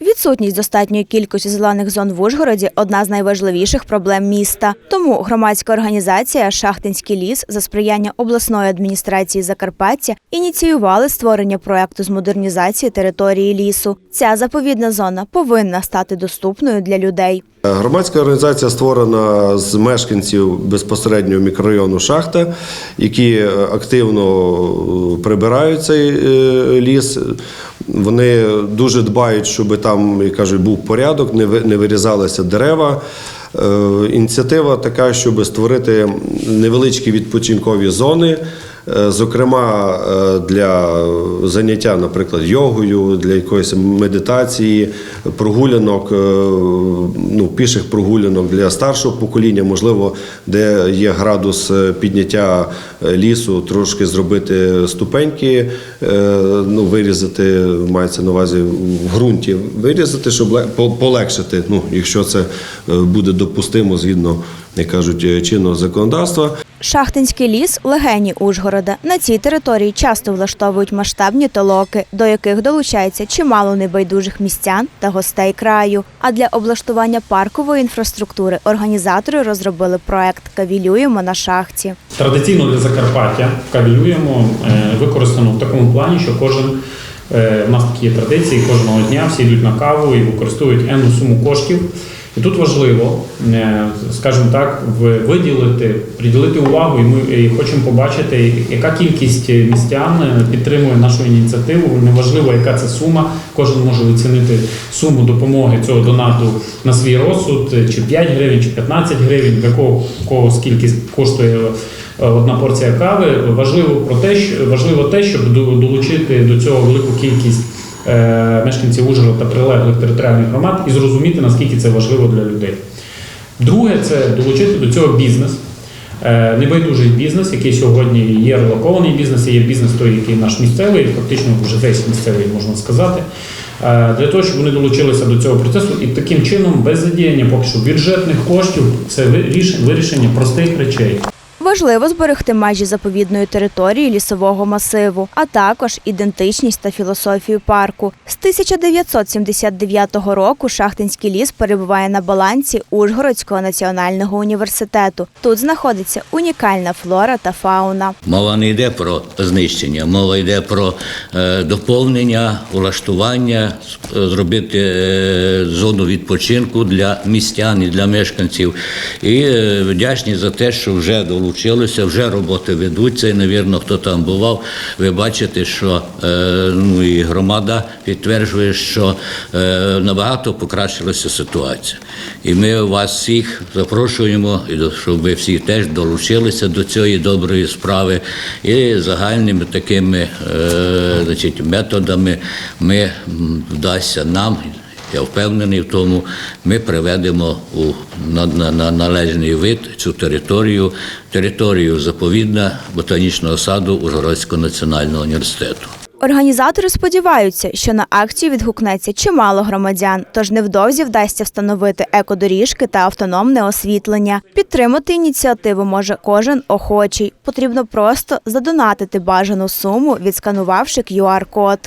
Відсутність достатньої кількості зелених зон в Ужгороді одна з найважливіших проблем міста. Тому громадська організація Шахтинський ліс за сприяння обласної адміністрації Закарпаття ініціювали створення проекту з модернізації території лісу. Ця заповідна зона повинна стати доступною для людей. Громадська організація створена з мешканців безпосередньо мікрорайону Шахта, які е, активно е, прибирають цей е, ліс. Вони дуже дбають, щоб там, як кажуть, був порядок, не не вирізалися дерева. Е, Ініціатива така, щоб створити невеличкі відпочинкові зони. Е, Зокрема, е, для заняття, наприклад, йогою, для якоїсь медитації, прогулянок, е, ну, піших прогулянок для старшого покоління, можливо, де є градус підняття лісу, трошки зробити ступеньки, ну, вирізати, мається на увазі в ґрунті, вирізати, щоб по- полегшити, ну, якщо це буде допустимо згідно, як кажуть, чинного законодавства. Шахтинський ліс легені Ужгорода. На цій території часто влаштовують масштабні толоки, до яких долучається чимало небайдужих містян та гостей краю. А для облаштування паркової інфраструктури організатори розробили проект Кавілюємо на шахті. Традиційно для Закарпаття кавілюємо е, використано в такому плані, що кожен е, в нас такі традиції, кожного дня всі йдуть на каву і використовують енну суму коштів. І тут важливо, е, скажімо так, виділити, приділити увагу, і ми хочемо побачити, яка кількість містян е, підтримує нашу ініціативу. Неважливо, яка це сума. Кожен може оцінити суму допомоги цього донату на свій розсуд, е, чи 5 гривень, чи 15 гривень, для кого, кого скільки коштує одна порція кави. Важливо про те, що важливо те, щоб долучити до цього велику кількість мешканців Ужгорода та прилеглих територіальних громад і зрозуміти, наскільки це важливо для людей. Друге, це долучити до цього бізнес. Е, Небайдужий бізнес, який сьогодні є релокований бізнес, і є бізнес той, який наш місцевий, фактично вже весь місцевий, можна сказати. Е, Для того, щоб вони долучилися до цього процесу, і таким чином, без задіяння поки що бюджетних коштів, це виріш- вирішення простих речей. Важливо зберегти межі заповідної території лісового масиву, а також ідентичність та філософію парку. З 1979 року Шахтинський ліс перебуває на балансі Ужгородського національного університету. Тут знаходиться унікальна флора та фауна. Мова не йде про знищення, мова йде про е, доповнення, улаштування, зробити е, зону відпочинку для містян і для мешканців. І е, вдячні за те, що вже долучилися, вже роботи ведуться. І, навірно, хто там бував, ви бачите, що е, ну, і громада підтверджує, що е, набагато покращилася ситуація. І ми вас всіх запрошуємо, щоб ви всі теж долучилися до цієї доброї справи. І загальними такими е, значить, методами ми вдасться нам. Я впевнений в тому, ми приведемо у на, на, на належний вид цю територію, територію заповідна ботанічного саду Ужгородського національного університету. Організатори сподіваються, що на акцію відгукнеться чимало громадян, тож невдовзі вдасться встановити екодоріжки та автономне освітлення. Підтримати ініціативу може кожен охочий. Потрібно просто задонатити бажану суму, відсканувавши QR-код.